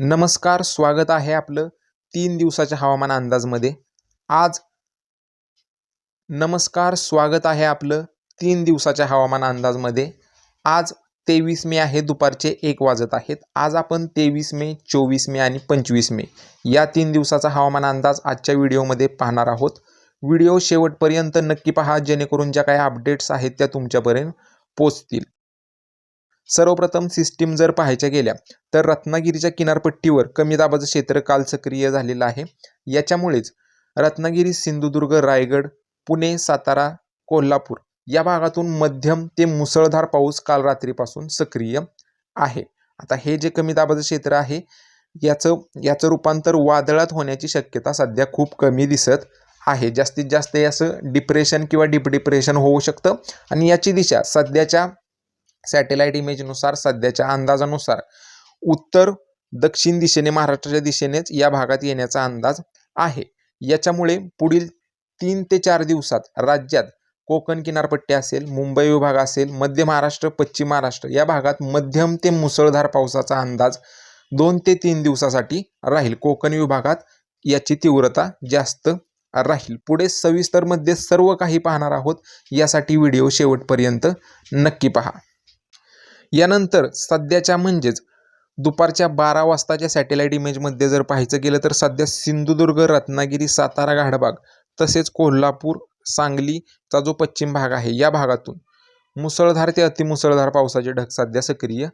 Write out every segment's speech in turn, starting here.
नमस्कार स्वागत आहे आपलं तीन दिवसाच्या हवामान अंदाजमध्ये. आज नमस्कार स्वागत आहे आपलं तीन दिवसाच्या हवामान अंदाजमध्ये. आज तेवीस मे आहे दुपारचे एक वाजत आहेत. आज आपण तेवीस मे चोवीस मे आणि पंचवीस मे या तीन दिवसाचा हवामान अंदाज आजच्या व्हिडिओमध्ये पाहणार आहोत. व्हिडिओ शेवटपर्यंत नक्की पहा जेणेकरून ज्या काही अपडेट्स आहेत त्या तुमच्यापर्यंत पोचतील. सर्वप्रथम सिस्टीम जर पाहायच्या गेल्या तर रत्नागिरीच्या किनारपट्टीवर कमी दाबाचं क्षेत्र काल सक्रिय झालेलं आहे. याच्यामुळेच रत्नागिरी सिंधुदुर्ग रायगड पुणे सातारा कोल्हापूर या भागातून मध्यम ते मुसळधार पाऊस काल रात्रीपासून सक्रिय आहे. आता हे जे कमी दाबाचं क्षेत्र आहे याचं याचं रूपांतर वादळात होण्याची शक्यता सध्या खूप कमी दिसत आहे. जास्तीत जास्त याचं असं डिप्रेशन किंवा डीप डिप्रेशन होऊ शकतं. आणि याची दिशा सध्याच्या सॅटेलाईट इमेजनुसार सध्याच्या अंदाजानुसार. उत्तर दक्षिण दिशेने महाराष्ट्राच्या दिशेनेच या भागात येण्याचा अंदाज आहे. याच्यामुळे पुढील तीन ते चार दिवसात राज्यात कोकण किनारपट्टी असेल मुंबई विभाग असेल मध्य महाराष्ट्र पश्चिम महाराष्ट्र या भागात मध्यम ते मुसळधार पावसाचा अंदाज दोन ते तीन दिवसासाठी राहील. कोकण विभागात याची तीव्रता जास्त राहील. पुढे सविस्तरमध्ये सर्व काही पाहणार आहोत. यासाठी व्हिडिओ शेवटपर्यंत नक्की पहा. यानंतर सध्याच्या म्हणजेच दुपारच्या बारा वाजताच्या सॅटेलाईट इमेजमध्ये जर पाहायचं गेलं तर सध्या सिंधुदुर्ग रत्नागिरी सातारा घाटबाग तसेच कोल्हापूर सांगलीचा जो पश्चिम भाग आहे या भागातून मुसळधार ते अतिमुसळधार पावसाचे ढग सध्या सक्रिय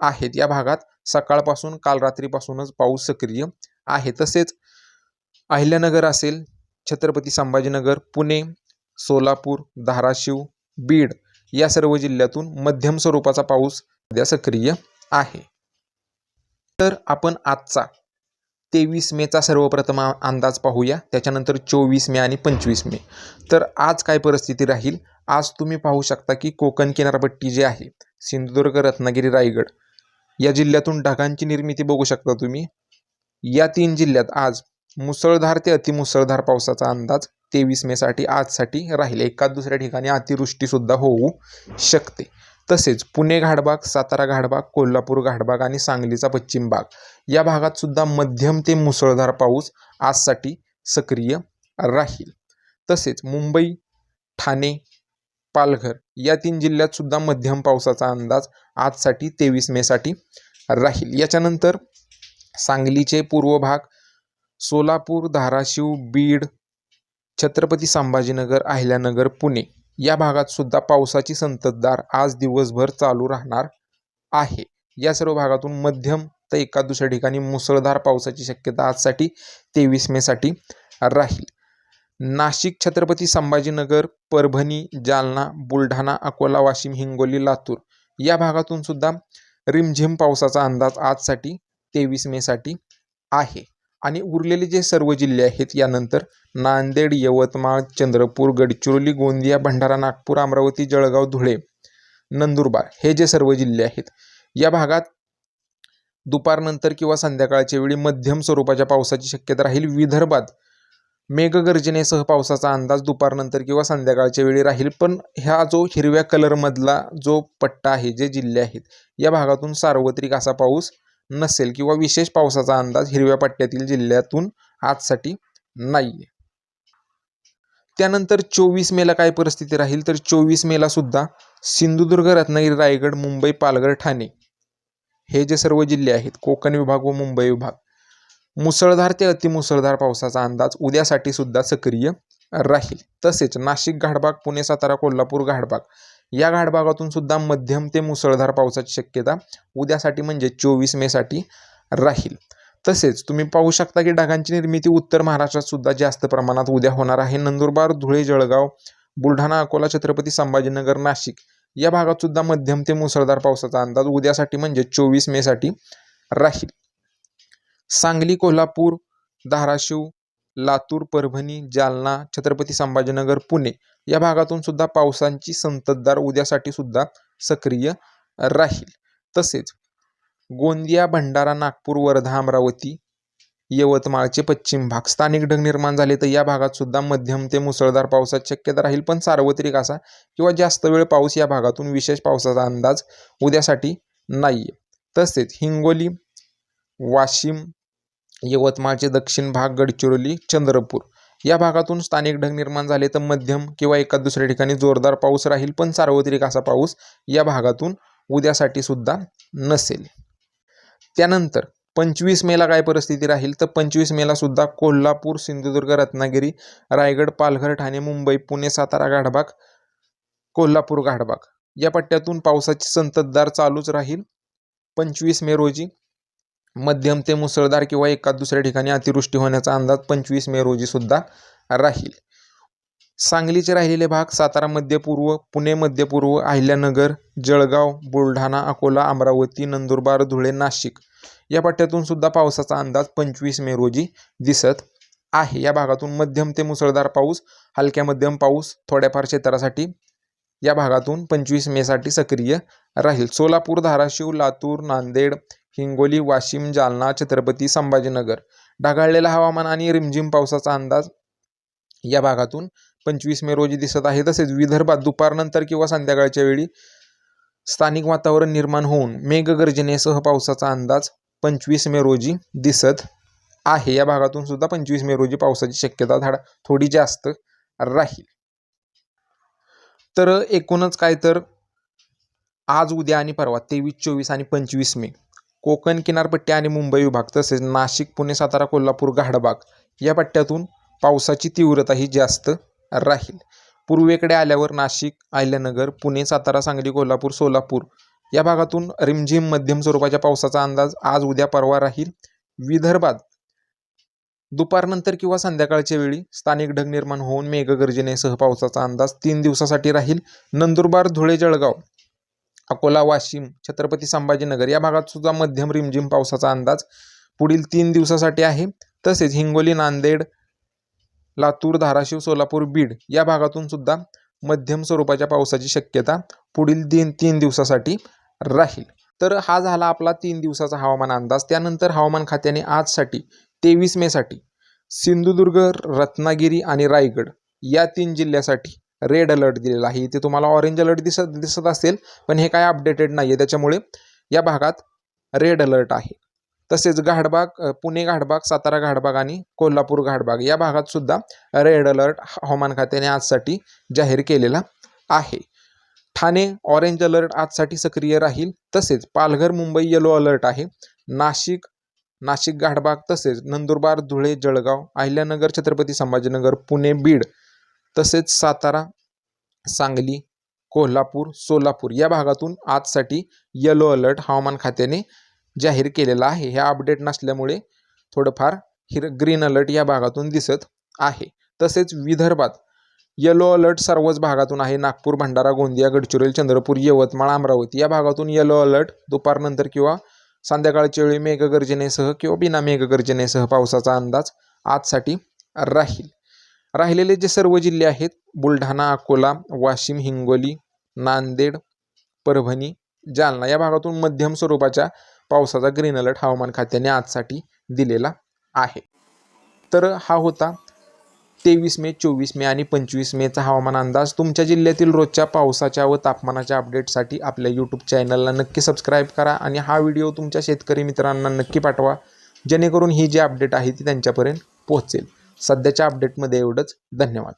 आहेत. या भागात सकाळपासून काल रात्रीपासूनच पाऊस सक्रिय आहे. तसेच अहिल्यानगर असेल छत्रपती संभाजीनगर पुणे सोलापूर धाराशिव बीड या सर्व जिल्ह्यातून मध्यम स्वरूपाचा पाऊस सध्या सक्रिय आहे. तर आपण आजचा तेवीस मेचा सर्वप्रथम अंदाज पाहूया. त्याच्यानंतर चोवीस मे आणि पंचवीस मे. तर आज काय परिस्थिती राहील? आज तुम्ही पाहू शकता की कोकण किनारपट्टी जी आहे सिंधुदुर्ग रत्नागिरी रायगड या जिल्ह्यातून ढगांची निर्मिती बघू शकता तुम्ही. या तीन जिल्ह्यात आज मुसळधार ते अतिमुसळधार पावसाचा अंदाज तेवीस मेसाठी आजसाठी राहील. एकाच दुसऱ्या ठिकाणी अतिवृष्टीसुद्धा होऊ शकते. तसेच पुणे घाटबाग सातारा घाटबाग कोल्हापूर घाटबाग आणि सांगलीचा पश्चिम भाग. या भागात सुद्धा मध्यम ते मुसळधार पाऊस आजसाठी सक्रिय राहील. तसेच मुंबई ठाणे पालघर या तीन जिल्ह्यात सुद्धा मध्यम पावसाचा अंदाज आजसाठी तेवीस मेसाठी राहील. याच्यानंतर सांगलीचे पूर्व भाग सोलापूर धाराशिव बीड छत्रपती संभाजीनगर अहिल्यानगर पुणे या भागात सुद्धा पावसाची संततधार आज दिवसभर चालू राहणार आहे. या सर्व भागातून मध्यम तर एका दुसऱ्या ठिकाणी मुसळधार पावसाची शक्यता आजसाठी तेवीस मेसाठी राहील. नाशिक छत्रपती संभाजीनगर परभणी जालना बुलढाणा अकोला वाशिम हिंगोली लातूर या भागातून सुद्धा रिमझिम पावसाचा अंदाज आजसाठी तेवीस मेसाठी आहे. आणि उरलेले जे सर्व जिल्हे आहेत यानंतर नांदेड यवतमाळ चंद्रपूर गडचिरोली गोंदिया भंडारा नागपूर अमरावती जळगाव धुळे नंदुरबार हे जे सर्व जिल्हे आहेत या भागात दुपारनंतर किंवा संध्याकाळच्या वेळी मध्यम स्वरूपाच्या पावसाची शक्यता राहील. विदर्भात मेघगर्जनेसह पावसाचा अंदाज दुपारनंतर किंवा संध्याकाळच्या वेळी राहील पण ह्या जो हिरव्या कलरमधला जो पट्टा आहे जे जिल्हे आहेत या भागातून सार्वत्रिक असा पाऊस नसेल किंवा विशेष पावसाचा अंदाज हिरव्या पट्ट्यातील जिल्ह्यातून आजसाठी नाही आहे त्यानंतर चोवीस मेला काय परिस्थिती राहील? तर चोवीस मेला सुद्धा सिंधुदुर्ग रत्नागिरी रायगड मुंबई पालघर ठाणे हे जे सर्व जिल्हे आहेत कोकण विभाग व मुंबई विभाग मुसळधार ते अतिमुसळधार पावसाचा अंदाज उद्यासाठी सुद्धा सक्रिय राहील. तसेच नाशिक घाटबाग पुणे सातारा कोल्हापूर घाटबाग या घाटभागातून सुद्धा मध्यम ते मुसळधार पावसाची शक्यता उद्यासाठी म्हणजे चोवीस मेसाठी राहील. तसेच तुम्ही पाहू शकता की ढगांची निर्मिती उत्तर महाराष्ट्रात सुद्धा जास्त प्रमाणात उद्या होणार आहे. नंदुरबार धुळे जळगाव बुलढाणा अकोला छत्रपती संभाजीनगर नाशिक या भागात सुद्धा मध्यम ते मुसळधार पावसाचा अंदाज उद्यासाठी म्हणजे चोवीस मेसाठी राहील. सांगली कोल्हापूर धाराशिव लातूर परभणी जालना छत्रपती संभाजीनगर पुणे या भागातून सुद्धा पावसांची संततधार उद्यासाठी सुद्धा सक्रिय राहील. तसेच गोंदिया भंडारा नागपूर वर्धा अमरावती यवतमाळचे पश्चिम भाग स्थानिक ढग निर्माण झाले तर या भागात सुद्धा मध्यम ते मुसळधार पावसाची शक्यता राहील. पण सार्वत्रिक असा किंवा जास्त वेळ पाऊस या भागातून विशेष पावसाचा अंदाज उद्यासाठी नाही आहे तसेच हिंगोली वाशिम यवतमाळचे दक्षिण भाग गडचिरोली चंद्रपूर या भागातून स्थानिक ढग निर्माण झाले तर मध्यम किंवा एका दुसऱ्या ठिकाणी जोरदार पाऊस राहील पण सार्वत्रिक असा पाऊस या भागातून उद्यासाठी सुद्धा नसेल. त्यानंतर पंचवीस मेला काय परिस्थिती राहील? तर पंचवीस मेला सुद्धा कोल्हापूर सिंधुदुर्ग रत्नागिरी रायगड पालघर ठाणे मुंबई पुणे सातारा गाढबाग कोल्हापूर गाढबाग या पट्ट्यातून पावसाची संततधार चालूच राहील. पंचवीस मे रोजी मध्यम ते मुसळधार किंवा एका दुसऱ्या ठिकाणी अतिवृष्टी होण्याचा अंदाज पंचवीस मे रोजी सुद्धा राहील. सांगलीचे राहिलेले भाग सातारा मध्यपूर्व पुणे मध्यपूर्व अहिल्यानगर जळगाव बुलढाणा अकोला अमरावती नंदुरबार धुळे नाशिक या पट्ट्यातून सुद्धा पावसाचा अंदाज पंचवीस मे रोजी दिसत आहे. या भागातून मध्यम ते मुसळधार पाऊस हलक्या मध्यम पाऊस थोड्याफार क्षेत्रासाठी या भागातून पंचवीस मेसाठी सक्रिय राहील. सोलापूर धाराशिव लातूर नांदेड हिंगोली वाशिम जालना छत्रपती संभाजीनगर. ढगाळलेलं हवामान आणि रिमझिम पावसाचा अंदाज या भागातून पंचवीस मे रोजी दिसत आहे. तसेच विदर्भात दुपारनंतर किंवा संध्याकाळच्या वेळी स्थानिक वातावरण निर्माण होऊन मेघगर्जनेसह पावसाचा अंदाज पंचवीस मे रोजी दिसत आहे. या भागातून सुद्धा पंचवीस मे रोजी पावसाची शक्यता धाड थोडी जास्त राहील. तर एकूणच काय तर आज उद्या आणि परवा तेवीस चोवीस आणि पंचवीस मे. कोकण किनारपट्टी आणि मुंबई विभाग तसेच नाशिक पुणे सातारा कोल्हापूर गाढबाग या पट्ट्यातून पावसाची तीव्रता ही जास्त राहील. पूर्वेकडे आल्यावर नाशिक अहिल्यानगर पुणे सातारा सांगली कोल्हापूर सोलापूर या भागातून रिमझिम मध्यम स्वरूपाच्या पावसाचा अंदाज आज उद्या परवा राहील. विदर्भात दुपारनंतर किंवा संध्याकाळच्या वेळी स्थानिक ढग निर्माण होऊन मेघगर्जनेसह पावसाचा अंदाज तीन दिवसासाठी राहील. नंदुरबार धुळे जळगाव अकोला वाशिम छत्रपती संभाजीनगर या भागात सुद्धा मध्यम रिमझिम पावसाचा अंदाज पुढील तीन दिवसासाठी आहे. तसेच हिंगोली नांदेड लातूर धाराशिव सोलापूर बीड या भागातून सुद्धा मध्यम स्वरूपाच्या पावसाची शक्यता पुढील दिन तीन दिवसासाठी राहील. तर हा झाला आपला तीन दिवसाचा हवामान अंदाज. त्यानंतर हवामान खात्याने आजसाठी तेवीस मेसाठी सिंधुदुर्ग रत्नागिरी आणि रायगड या तीन जिल्ह्यासाठी रेड अलर्ट दिलेला आहे. इथे तुम्हाला ऑरेंज अलर्ट दिसत दिसत असेल पण हे काय अपडेटेड नाही आहे त्याच्यामुळे या भागात रेड अलर्ट आहे. तसेच घाटबाग पुणे घाटबाग सातारा घाटबाग आणि कोल्हापूर घाटबाग या भागात सुद्धा रेड अलर्ट हवामान खात्याने आजसाठी जाहीर केलेला आहे. ठाणे ऑरेंज अलर्ट आजसाठी सक्रिय राहील. तसेच पालघर मुंबई येलो अलर्ट आहे. नाशिक नाशिक घाटबाग तसेच नंदुरबार धुळे जळगाव अहिल्यानगर छत्रपती संभाजीनगर पुणे बीड तसेच सातारा सांगली कोल्हापूर सोलापूर या भागातून आजसाठी येलो अलर्ट हवामान खात्याने जाहीर केलेला आहे. ह्या अपडेट नसल्यामुळे थोडंफार हिर ग्रीन अलर्ट या भागातून दिसत आहे. तसेच विदर्भात येलो अलर्ट सर्वच भागातून आहे. नागपूर भंडारा गोंदिया गडचिरोली चंद्रपूर यवतमाळ अमरावती या भागातून येलो अलर्ट दुपारनंतर किंवा संध्याकाळच्या वेळी मेघगर्जनेसह किंवा बिना मेघगर्जनेसह पावसाचा अंदाज आजसाठी राहील. राहिलेले जे सर्व जिल्हे आहेत बुलढाणा अकोला वाशिम हिंगोली नांदेड परभणी जालना या भागातून मध्यम स्वरूपाच्या पावसाचा ग्रीन अलर्ट हवामान खात्याने आजसाठी दिलेला आहे. तर हा होता तेवीस मे चोवीस मे आणि पंचवीस मेचा हवामान अंदाज तुमच्या जिल्ह्यातील रोजच्या पावसाच्या व तापमानाच्या अपडेटसाठी आपल्या यूट्यूब चॅनलला नक्की सबस्क्राईब करा आणि हा व्हिडिओ तुमच्या शेतकरी मित्रांना नक्की पाठवा जेणेकरून ही जी अपडेट आहे ती त्यांच्यापर्यंत पोहोचेल. सध्याच्या अपडेटमध्ये एवढंच. धन्यवाद.